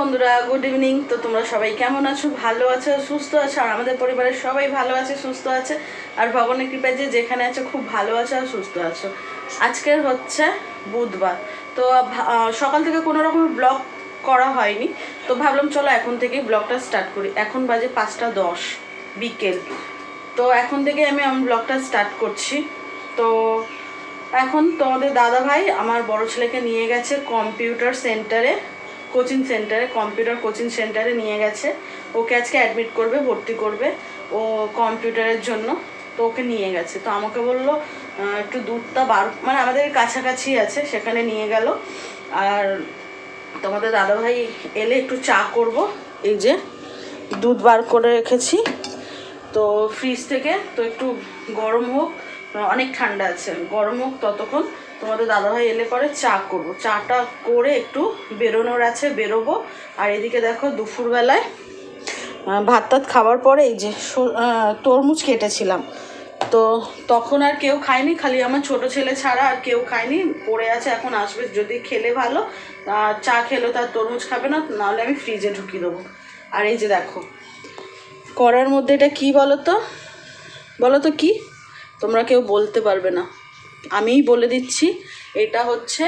বন্ধুরা good evening তো তোমরা সবাই কেমন আছো? ভালো আছো? সুস্থ আছো? আর আমাদের পরিবারের সবাই ভালো আছে, সুস্থ আছে। আর ভগবানের কৃপায় যে যেখানে আছো, খুব ভালো আছো আর সুস্থ আছো। আজকের হচ্ছে বুধবার। তো সকাল থেকে কোনো রকম ব্লগ করা হয়নি। তো ভাবলাম, চলো এখন থেকেই ব্লগটা স্টার্ট করি। এখন বাজে পাঁচটা দশ বিকেল। তো এখন থেকে আমি আমার ব্লগটা স্টার্ট করছি। তো এখন তোমাদের দাদা ভাই আমার বড় ছেলেকে নিয়ে গেছে কম্পিউটার সেন্টারে কোচিং সেন্টারে কম্পিউটার কোচিং সেন্টারে নিয়ে গেছে। ওকে আজকে অ্যাডমিট করবে, ভর্তি করবে। ও কম্পিউটারের জন্য তো ওকে নিয়ে গেছে। তো আমাকে বলল একটু দুধটা বার মানে আমাদের কাছাকাছি আছে, সেখানে নিয়ে গেল। আর তোমাদের দাদাভাই এলে একটু চা করব। এই যে দুধ বার করে রেখেছি। তো ফ্রিজ থেকে তো একটু গরম হোক, অনেক ঠান্ডা আছে। গরম হোক ততক্ষণ তোমাদের দাদাভাই এলে পরে চা করব। চাটা করে একটু বেরোনোর আছে, বেরোবো। আর এদিকে দেখো দুপুরবেলায় ভাত টাত খাওয়ার পরে এই যে তরমুজ কেটেছিলাম তো তখন আর কেউ খায়নি, খালি আমার ছোট ছেলে ছাড়া আর কেউ খায়নি। পড়ে আছে, এখন আসবে। যদি খেলে ভালো, আর চা খেলো তার তরমুজ খাবে না, নাহলে আমি ফ্রিজে ঢুকিয়ে দেবো। আর এই যে দেখো, করার মধ্যে এটা কি বলো তো বলো তো কি? তোমরা কেউ বলতে পারবে না। আমিই বলে দিচ্ছি, এটা হচ্ছে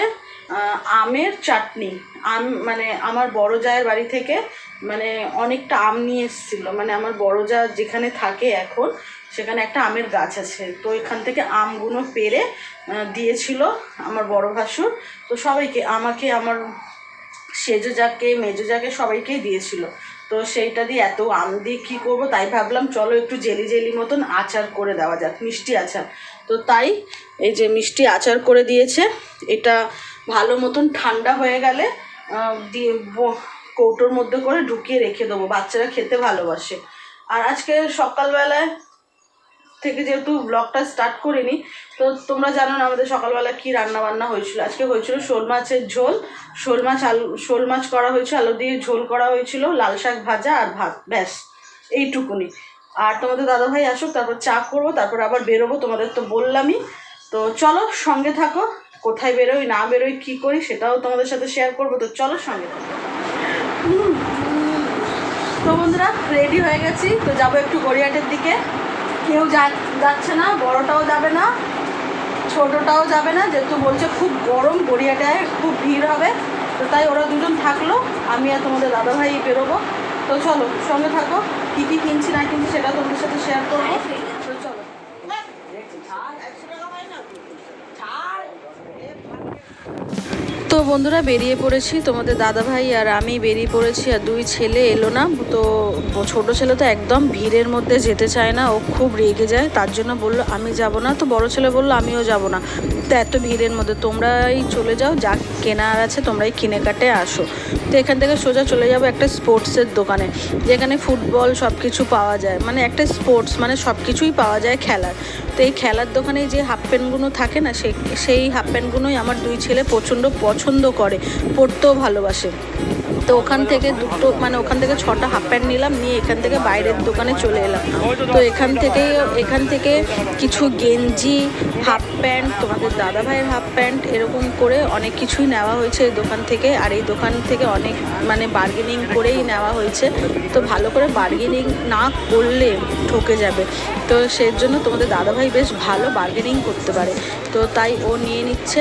আমের চাটনি। আম মানে আমার বড় জায়ের বাড়ি থেকে মানে অনেকটা আম নিয়ে এসেছিল। মানে আমার বড় যা যেখানে থাকে এখন, সেখানে একটা আমের গাছ আছে। তো এখান থেকে আমগুলো পেরে দিয়েছিল আমার বড় ভাসুর। তো সবাইকে, আমাকে, আমার সেজো যাকে, মেজো যাকে সবাইকেই দিয়েছিল। তো সেইটা দিয়ে এত আম দিয়ে কী করব, তাই ভাবলাম, চলো একটু জেলি জেলি মতন আচার করে দেওয়া যাক, মিষ্টি আচার। তো তাই এই যে মিষ্টি আচার করে দিয়েছে, এটা ভালো মতন ঠান্ডা হয়ে গেলে দিয়ে কৌটোর মধ্যে করে ঢুকিয়ে রেখে দেবো, বাচ্চারা খেতে ভালোবাসে। আর আজকে সকালবেলায় থেকে যেহেতু ব্লগটা স্টার্ট করিনি, তো তোমরা জানো না আমাদের সকালবেলা কী রান্না বান্না হয়েছিল। আজকে হয়েছিল শোল মাছের ঝোল, শোল মাছ আলু, শোল মাছ করা হয়েছিল আলু দিয়ে ঝোল করা হয়েছিল, লাল শাক ভাজা আর ভাত, ব্যাস, এইটুকুনি। আর তোমাদের দাদাভাই আসুক, তারপর চা করব, তারপর আবার বেরোবো, তোমাদের তো বললামই। তো চলো সঙ্গে থাকো, কোথায় বেরোই, না বেরোই, কী করি সেটাও তোমাদের সাথে শেয়ার করব। তো চলো সঙ্গে থাকো। তো বন্ধুরা রেডি হয়ে গেছি, তো যাব একটু গড়িয়াটের দিকে। কেউ যাচ্ছে না, বড়টাও যাবে না, ছোটটাও যাবে না, যেহেতু বলছে খুব গরম গড়িয়াটায় খুব ভিড় হবে। তো তাই ওরা দুজন থাকল, আমি আর তোমাদের দাদাভাই বেরোবো। তো চলো সঙ্গে থাকো কী কী কিনছি না কিনছি সেটা তোমাদের সাথে শেয়ার করব তো চলো তো বন্ধুরা, বেরিয়ে পড়েছি। তোমাদের দাদা ভাই আর আমি বেরিয়ে পড়েছি আর দুই ছেলে এলো না। তো ছোট ছেলে তো একদম ভিড়ের মধ্যে যেতে চায় না। ও খুব রেগে যায়, তার জন্য বলল, আমি যাব না। তো বড় ছেলে বলল, আমিও যাব না। তো এত ভিড়ের মধ্যে তোমরাই চলে যাও, যা কেনার আছে তোমরাই কিনে কাটে আসো। তো এখান থেকে সোজা চলে যাব একটা স্পোর্টসের দোকানে, যেখানে ফুটবল সব কিছু পাওয়া যায়। মানে একটা স্পোর্টস মানে সব কিছুই পাওয়া যায় খেলার। এই খেলার দোকানে যে হাফ প্যান্টগুলো থাকে না, সেই সেই হাফ প্যান্টগুলোই আমার দুই ছেলে প্রচণ্ড পছন্দ করে, পরতেও ভালোবাসে। তো ওখান থেকে দুটো মানে ওখান থেকে ছটা হাফ প্যান্ট নিলাম, নিয়ে এখান থেকে বাইরের দোকানে চলে এলাম। তো এখান থেকে এখান থেকে কিছু গেঞ্জি, হাফ প্যান্ট, তোমাদের দাদা ভাইয়ের হাফ প্যান্ট, এরকম করে অনেক কিছুই নেওয়া হয়েছে এই দোকান থেকে। আর এই দোকান থেকে অনেক মানে বার্গেনিং করেই নেওয়া হয়েছে। তো ভালো করে বার্গেনিং না করলে ঠকে যাবে। তো সেই জন্য তোমাদের দাদাভাই বেশ ভালো বার্গেনিং করতে পারে। তো তাই ও নিয়ে নিচ্ছে।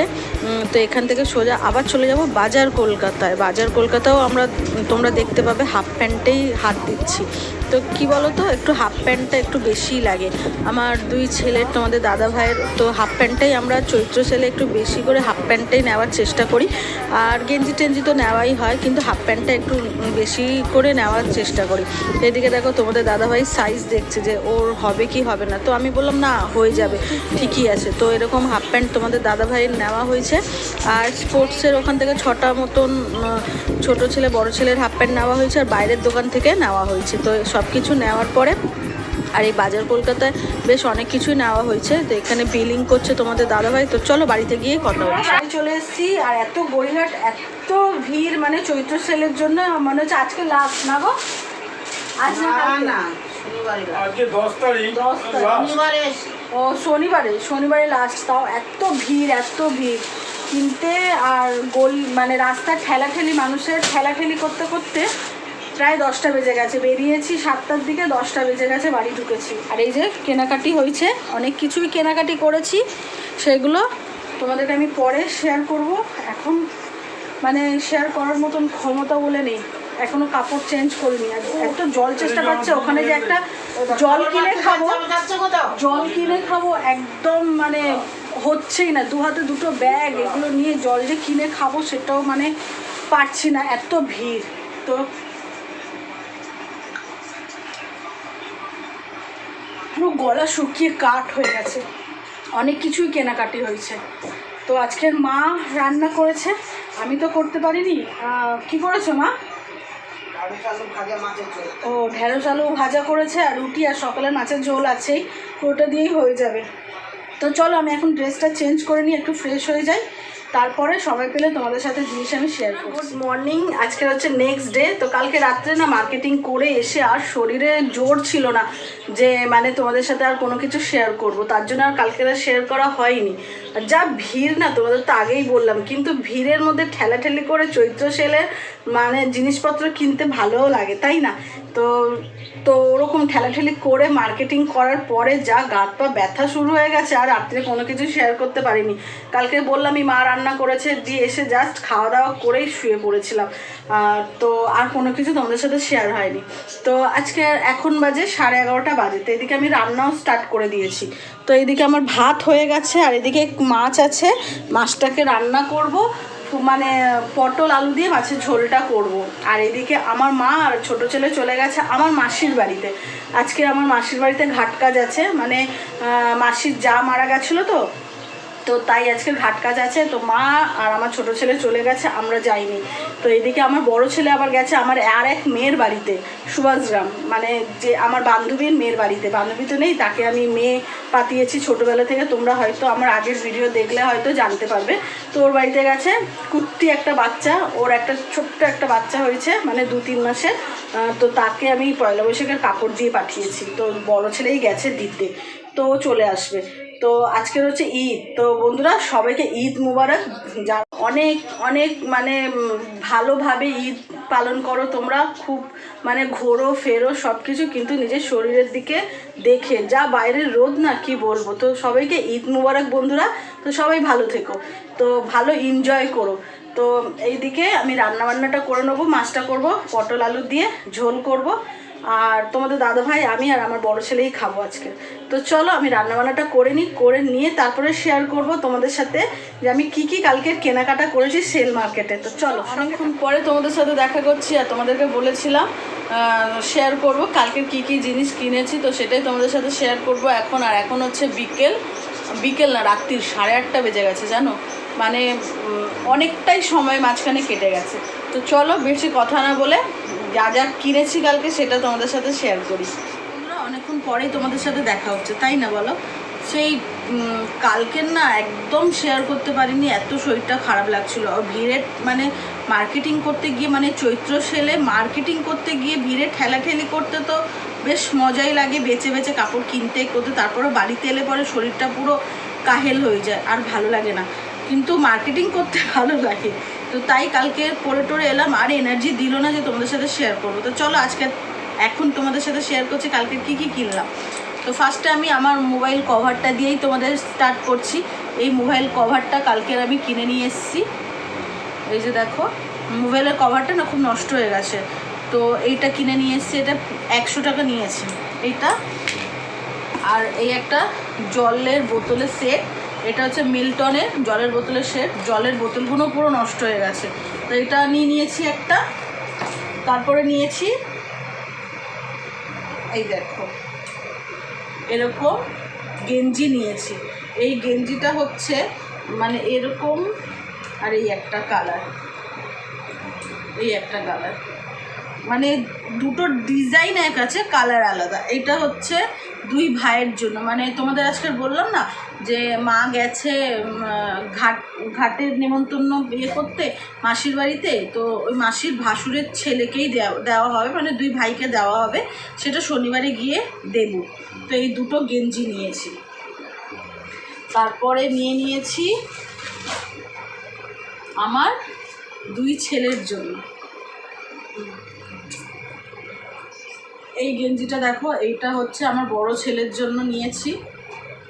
তো এখান থেকে সোজা আবার চলে যাব বাজার কলকাতায়। বাজার কলকাতাও আমরা, তোমরা দেখতে পাবে হাফ প্যান্টেই হাত দিচ্ছি। তো কি বলো তো একটু হাফ প্যান্টটা একটু বেশিই লাগে। আমার দুই ছেলের তোমাদের দাদা ভাইয়ের তো হাফ প্যান্টটাই আমরা চৈত্র সেলে একটু বেশি করে হাফ প্যান্টটাই নেওয়ার চেষ্টা করি। আর গেঞ্জি টেঞ্জি তো নেওয়াই হয়, কিন্তু হাফ প্যান্টটা একটু বেশি করে নেওয়ার চেষ্টা করি। এদিকে দেখো তোমাদের দাদাভাই সাইজ দেখছে যে ওর হবে কি হবে না। তো আমি বললাম না হয়ে যাবে। ঠিকই আছে। তো এরকম হাফ প্যান্ট তোমাদের দাদাভাইয়ের নেওয়া হয়েছে। আর স্পোর্টসের ওখান থেকে ছটা মতন ছোট ছেলে বড় ছেলের হাফ প্যান্ট নেওয়া হয়েছে আর বাইরের দোকান থেকে নেওয়া হয়েছে। তো সব কিছু নেওয়ার পরে আর এই বাজার কলকাতায় বেশ অনেক কিছুই নেওয়া হয়েছে। তো এখানে বিলিং করছে তোমাদের দাদাভাই। তো চলো বাড়িতে গিয়ে কথা হচ্ছে বাড়ি চলে এসেছি আর এত গড়িহাট এত ভিড় মানে চৈত্র সেলের জন্য মনে হচ্ছে আজকে লাস্ট না গো? আজ না? আজকে দশ তারিখ। দশ ও শনিবারে শনিবারে লাস্ট তাও এত ভিড় এত ভিড়। কিনতে আর গোল মানে রাস্তার ঠেলাঠেলি মানুষের ঠেলাঠেলি করতে করতে প্রায় দশটা বেজে গেছে। বেরিয়েছি সাতটার দিকে দশটা বেজে গেছে বাড়ি ঢুকেছি। আর এই যে কেনাকাটি হয়েছে অনেক কিছুই কেনাকাটি করেছি। সেগুলো তোমাদেরকে আমি পরে শেয়ার করব। এখন মানে শেয়ার করার মতন ক্ষমতা বলে নেই। এখনও কাপড় চেঞ্জ করিনি। আর জল চেষ্টা পাচ্ছে ওখানে যে একটা জল কিনে খাব, জল কিনে খাব একদম মানে হচ্ছেই না। দু হাতে দুটো ব্যাগ এগুলো নিয়ে জল যে কিনে খাব সেটাও মানে পারছি না, এত ভিড়। তো পুরো গলা শুকিয়ে কাঠ হয়ে গেছে। অনেক কিছুই কেনাকাটি হয়েছে। তো আজকের মা রান্না করেছে, আমি তো করতে পারিনি। কি করেছ মা? ও, ঢেঁড়স আলু ভাজা করেছে আর রুটি আর সকালের মাছের ঝোল আছেই। পুরোটা দিয়েই হয়ে যাবে। তো চলো, আমি এখন ড্রেসটা চেঞ্জ করে নিয়ে একটু ফ্রেশ হয়ে যাই। তারপরে সময় পেলে তোমাদের সাথে জিনিস আমি শেয়ার করব গুড মর্নিং আজকে হচ্ছে নেক্সট ডে তো কালকে রাত্রে না মার্কেটিং করে এসে আর শরীরে জোর ছিল না যে মানে তোমাদের সাথে আর কোনো কিছু শেয়ার করব। তার জন্য আর কালকে আর শেয়ার করা হয়নি। আর যা ভিড় না তোমাদের তো আগেই বললাম কিন্তু ভিড়ের মধ্যে ঠেলাঠেলি করে চৈত্র সেলের মানে জিনিসপত্র কিনতে ভালোও লাগে তাই না? তো তো ওরকম ঠেলাঠেলি করে মার্কেটিং করার পরে যা গাত পা ব্যথা শুরু হয়ে গেছে আর রাত্রে কোনো কিছু শেয়ার করতে পারিনি। কালকে বললামই মা রান্না করেছে, দিয়ে এসে জাস্ট খাওয়া দাওয়া করেই শুয়ে পড়েছিলাম। তো আর কোনো কিছু তোমাদের সাথে শেয়ার হয়নি। তো আজকে এখন বাজে সাড়ে এগারোটা বাজে, তো এদিকে আমি রান্নাও স্টার্ট করে দিয়েছি। তো এদিকে আমার ভাত হয়ে গেছে, আর এদিকে মাছ আছে, মাছটাকে রান্না করব। মানে পটল, আলু দিয়ে মাছের ঝোলটা করব। আর এদিকে আমার মা আর ছোট ছেলে চলে গেছে আমার মাসির বাড়িতে। আজকে আমার মাসির বাড়িতে ঘাট কাজ আছে মানে মাসির যা মারা গেছিল তো তো তাই আজকে ঘাট কাজ আছে। তো মা আর আমার ছোট ছেলে চলে গেছে, আমরা যাইনি। তো এদিকে আমার বড় ছেলে আবার গেছে আমার আর এক মেয়ের বাড়িতে, সুভাষগ্রাম। মানে যে আমার বান্ধবীর মেয়ের বাড়িতে। বান্ধবী তো নেই, তাকে আমি মেয়ে পাতিয়েছি ছোটোবেলা থেকে। তোমরা হয়তো আমার আগের ভিডিও দেখলে হয়তো জানতে পারবে। তো ওর বাড়িতে গেছে কুর্তি একটা বাচ্চা, ওর একটা ছোট্ট একটা বাচ্চা হয়েছে মানে দু তিন মাসে তো তাকে আমি পয়লা বৈশাখের কাপড় দিয়ে পাঠিয়েছি। তো বড় ছেলেই গেছে দিতে। তো চলে আসবে। তো আজকের হচ্ছে ঈদ। তো বন্ধুরা, সবাইকে ঈদ মুবারক। যা অনেক অনেক মানে ভালোভাবে ঈদ পালন করো তোমরা। খুব মানে ঘোরো, ফেরো সব কিছু কিন্তু নিজের শরীরের দিকে দেখে। যা বাইরের রোদ না, কি বলব? তো সবাইকে ঈদ মুবারক বন্ধুরা। তো সবাই ভালো থেকো। তো ভালো এনজয় করো। তো এইদিকে আমি রান্না বান্নাটা করে নেব, মাছটা করব, পটল আলু দিয়ে ঝোল করব। আর তোমাদের দাদা ভাই আমি আর আমার বড় ছেলেই খাব আজকে। তো চলো, আমি রান্নাবান্নাটা করে নিই, করে নিয়ে তারপরে শেয়ার করব তোমাদের সাথে যে আমি কি কি কালকে কেনাকাটা করেছি সেল মার্কেটে তো চলো, অনেকক্ষণ পরে তোমাদের সাথে দেখা করছি আর তোমাদেরকে বলেছিলাম শেয়ার করব কালকের কি কি জিনিস কিনেছি, তো সেটাই তোমাদের সাথে শেয়ার করব এখন। আর এখন হচ্ছে বিকেল বিকেল না, রাত্রির সাড়ে আটটা বেজে গেছে, জানো? মানে অনেকটাই সময় মাঝখানে কেটে গেছে। তো চলো বেশি কথা না বলে যা যা কিনেছি কালকে সেটা তোমাদের সাথে শেয়ার করি। বন্ধুরা, অনেকক্ষণ পরেই তোমাদের সাথে দেখা হচ্ছে তাই না বলো? সেই কালকের না একদম শেয়ার করতে পারিনি এত শরীরটা খারাপ লাগছিল। আর ভিড়ে মানে মার্কেটিং করতে গিয়ে মানে চৈত্র সেলে মার্কেটিং করতে গিয়ে ভিড়ে ঠেলাঠেলি করতে তো বেশ মজাই লাগে বেচে বেচে কাপড় কিনতে করতে তারপরে বাড়িতে এলে পরে শরীরটা পুরো কাহেল হয়ে যায় আর ভালো লাগে না। কিন্তু মার্কেটিং করতে ভালো লাগে। তো তাই কালকে পরে টরে এলাম, আর এনার্জি দিল না যে তোমাদের সাথে শেয়ার করব। তো চলো আজকে এখন তোমাদের সাথে শেয়ার করছি, কালকে কি কি কিনলাম। তো ফার্স্টে আমি আমার মোবাইল কভারটা দিয়েই তোমাদের স্টার্ট করছি। এই মোবাইল কভারটা কালকের আমি কিনে নিয়ে এসেছি। এই যে দেখো মোবাইলের কভারটা না খুব নষ্ট হয়ে গেছে। তো এইটা কিনে নিয়ে এসেছি, এটা একশো টাকা নিয়েছে। এইটা, আর এই একটা জলের বোতলের সেট এটা হচ্ছে মিল্টনের জলের বোতলের সেট জলের বোতলগুলো পুরো নষ্ট হয়ে গেছে। তো এটা নিয়ে নিয়েছি একটা। তারপরে নিয়েছি, এই দেখো, এরকম গেঞ্জি নিয়েছি। এই গেঞ্জিটা হচ্ছে মানে এরকম, আর এই একটা কালার। এই একটা কালার। মানে দুটো ডিজাইন এক আছে, কালার আলাদা। এটা হচ্ছে দুই ভাইয়ের জন্য। মানে তোমাদের আজকে বললাম না যে মা গেছে ঘাট, ঘাটের নেমন্তন্ন ইয়ে করতে মাসির বাড়িতে, তো ওই মাসির ভাসুরের ছেলেকেই দেওয়া হবে মানে দুই ভাইকে দেওয়া হবে। সেটা শনিবারে গিয়ে দেবো। তো এই দুটো গেঞ্জি নিয়েছি। তারপরে নিয়ে নিয়েছি আমার দুই ছেলের জন্য। এই গেঞ্জিটা দেখো, এইটা হচ্ছে আমার বড় ছেলের জন্য নিয়েছি।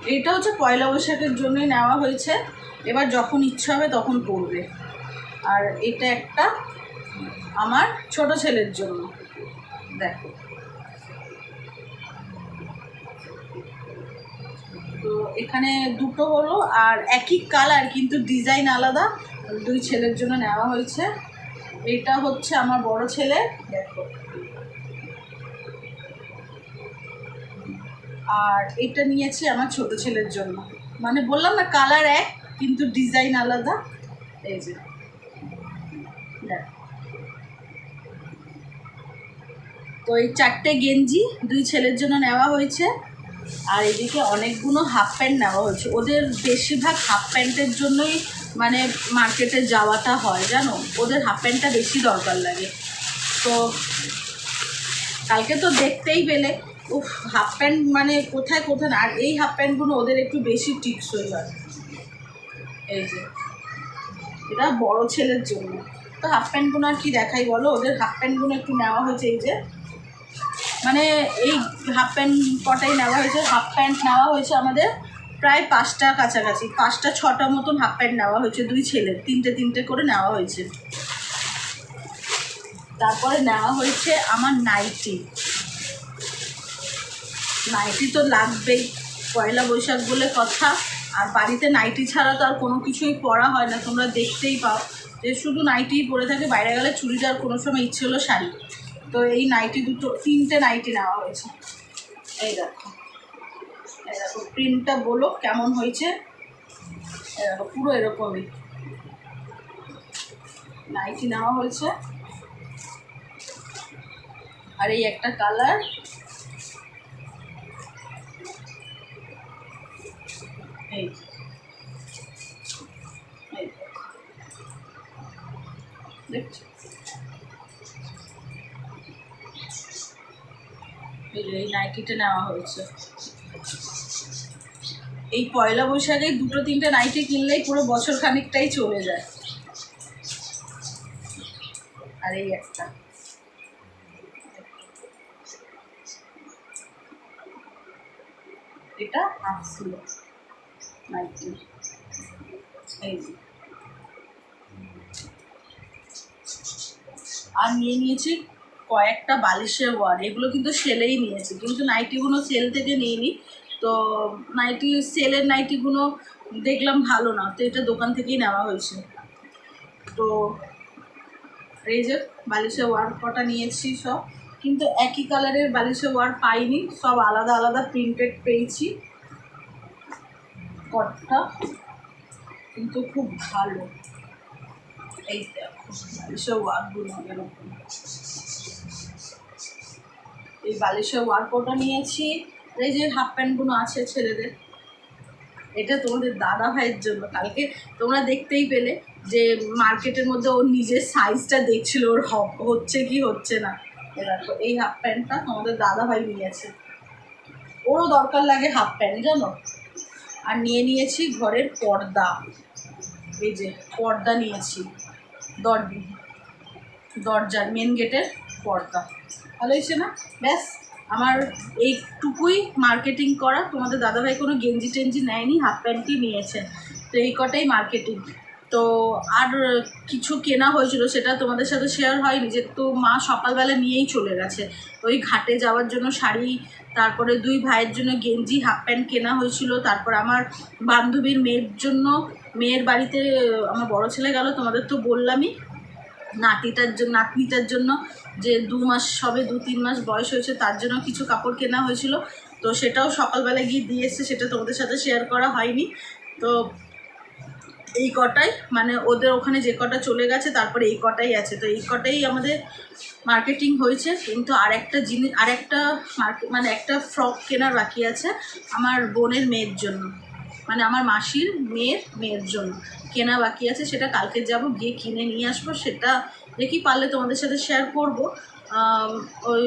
এইটা হচ্ছে পয়লা বৈশাখের জন্যই নেওয়া হয়েছে। এবার যখন ইচ্ছা হবে তখন পরবে। আর এটা একটা আমার ছোট ছেলের জন্য। দেখো। তো এখানে দুটো হলো, আর একই কালার কিন্তু ডিজাইন আলাদা। দুই ছেলের জন্য নেওয়া হয়েছে। এটা হচ্ছে আমার বড় ছেলে। দেখো। আর এটা নিয়েছি আমার ছোট ছেলের জন্য। মানে বললাম না কালার এক, কিন্তু ডিজাইন আলাদা। এই যে। তো এই চারটে গেঞ্জি দুই ছেলের জন্য নেওয়া হয়েছে। আর এদিকে অনেকগুলো হাফ প্যান্ট নেওয়া হয়েছে। ওদের বেশিরভাগ হাফ প্যান্টের জন্যই মানে মার্কেটে যাওয়াটা হয়, জানো? ওদের হাফ প্যান্টটা বেশি দরকার লাগে। তো কালকে তো দেখতেই পেলে। উফ হাফ প্যান্ট মানে কোথায় কোথায় আর এই হাফ প্যান্টগুলো ওদের একটু বেশি টিকসই হয়। এই যে এটা বড় ছেলের জন্য। তো হাফ প্যান্টগুলো আর কি দেখাই বলো? ওদের হাফ প্যান্টগুলো একটু নেওয়া হয়েছে এই যে। মানে এই হাফ প্যান্ট কটাই নেওয়া হয়েছে? হাফ প্যান্ট নেওয়া হয়েছে আমাদের প্রায় পাঁচটা কাছাকাছি। পাঁচটা ছটা মতন হাফ প্যান্ট নেওয়া হয়েছে দুই ছেলের। তিনটে তিনটে করে নেওয়া হয়েছে। তারপরে নেওয়া হয়েছে আমার নাইটি নাইটি তো লাগবেই। পয়লা বৈশাখ বলে কথা। আর বাড়িতে নাইটি ছাড়া তো আর কোনো কিছুই পরা হয় না। তোমরা দেখতেই পাও যে শুধু নাইটিই পরে থাকে, বাইরে গেলে চুড়িদার কোনো সময় ইচ্ছে হলো শাড়ি। তো এই নাইটি দুটো, তিনটে নাইটি নেওয়া হয়েছে। এই দেখো। এই দেখো প্রিন্টটা বলো কেমন হয়েছে। দেখো, পুরো এরকমই। নাইটি নেওয়া হয়েছে। আর এই একটা কালার এই নাইটিটা নেওয়া হয়েছে। এই পয়লা বৈশাখে দুটো তিনটে নাইটি কিনলেই পুরো বছর খানিকটাই চলে যায়। আর এই একটা। এটা হাফ আর নিয়ে নিয়েছি কয়েকটা বালিশের ওয়ার। এগুলো কিন্তু সেলেই নিয়েছি, কিন্তু নাইটিগুলো সেল থেকে নিইনি। তো নাইটি, সেলের নাইটিগুলো দেখলাম ভালো না, তো এটা দোকান থেকেই নেওয়া হয়েছে। তো এই যে বালিশের ওয়ার কটা নিয়েছি সব, কিন্তু একই কালারের বালিশের ওয়ার পাইনি, সব আলাদা আলাদা প্রিন্টেড পেয়েছি। কটটা কিন্তু খুব ভালো। এই দেখো, বালিশের এরকম। এই বালিশের ওয়ার কোটা নিয়েছি, এই যে হাফ প্যান্টগুলো আছে ছেলেদের। এটা তোমাদের দাদা ভাইয়ের জন্য। কালকে তোমরা দেখতেই পেলে যে মার্কেটের মধ্যে ওর নিজের সাইজটা দেখছিল, ওর হচ্ছে কি হচ্ছে না। দেখো, এই হাফ প্যান্টটা তোমাদের দাদা ভাই নিয়েছে। ওরও দরকার লাগে হাফ প্যান্ট, জানো? আর নিয়ে নিয়েছি ঘরের পর্দা। এই যে পর্দা নিয়েছি, দর দরজার মেন গেটের পর্দা। ভালো হয়েছে না? ব্যাস, আমার এইটুকুই মার্কেটিং করা। তোমাদের দাদাভাই কোনো গেঞ্জি টেঞ্জি নেয়নি হাফ প্যান্টই নিয়েছে। তো এই কটাই মার্কেটিং তো আর কিছু কেনা হয়েছিল সেটা তোমাদের সাথে শেয়ার হয়নি, যেহেতু মা সকালবেলা নিয়েই চলে গেছে। ওই ঘাটে যাওয়ার জন্য শাড়ি তারপরে দুই ভাইয়ের জন্য গেঞ্জি হাফ প্যান্ট কেনা হয়েছিল। তারপর আমার বান্ধবীর মেয়ের জন্য, মেয়ের বাড়িতে, আমার বড় ছেলে গেল, তোমাদের তো বললামই। নাতিটার জন্য নাতনিটার জন্য যে দু মাস সবে দু তিন মাস বয়স হয়েছে, তার জন্য কিছু কাপড় কেনা হয়েছিল। তো সেটাও সকালবেলা গিয়ে দিয়ে এসছে, সেটা তোমাদের সাথে শেয়ার করা হয়নি। তো এই কটাই মানে ওদের ওখানে যে কটা চলে গেছে, তারপরে এই কটাই আছে। তো এই কটাই আমাদের মার্কেটিং হয়েছে, কিন্তু আর একটা জিনিস, আরেকটা মার্কেট মানে একটা ফ্রক কেনার বাকি আছে আমার বোনের মেয়ের জন্য। মানে আমার মাসির মেয়ের মেয়ের জন্য কেনা বাকি আছে, সেটা কালকে যাব, গিয়ে কিনে নিয়ে আসব, সেটা দেখি পারলে তোমাদের সাথে শেয়ার করব। ওই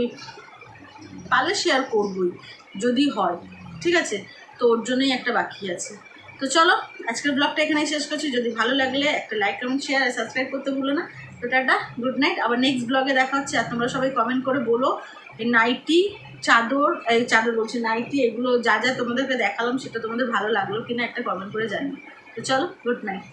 পারলে শেয়ার করবই, যদি হয়, ঠিক আছে? তো ওর জন্যই একটা বাকি আছে। তো চলো, আজকের ব্লগটা এখানেই শেষ করছি। যদি ভালো লাগলে একটা লাইক কমেন্ট শেয়ার সাবস্ক্রাইব করতে ভুলো না। তো টাটা গুড নাইট আবার নেক্সট ব্লগে দেখা হচ্ছে আর তোমরা সবাই কমেন্ট করে বলো নাইটি, চাদর, এই চাদর বলছি, নাইটি, এগুলো যা যা তোমাদেরকে দেখালাম সেটা তোমাদের ভালো লাগল কিনা একটা কমেন্ট করে জানি তো চলো গুড নাইট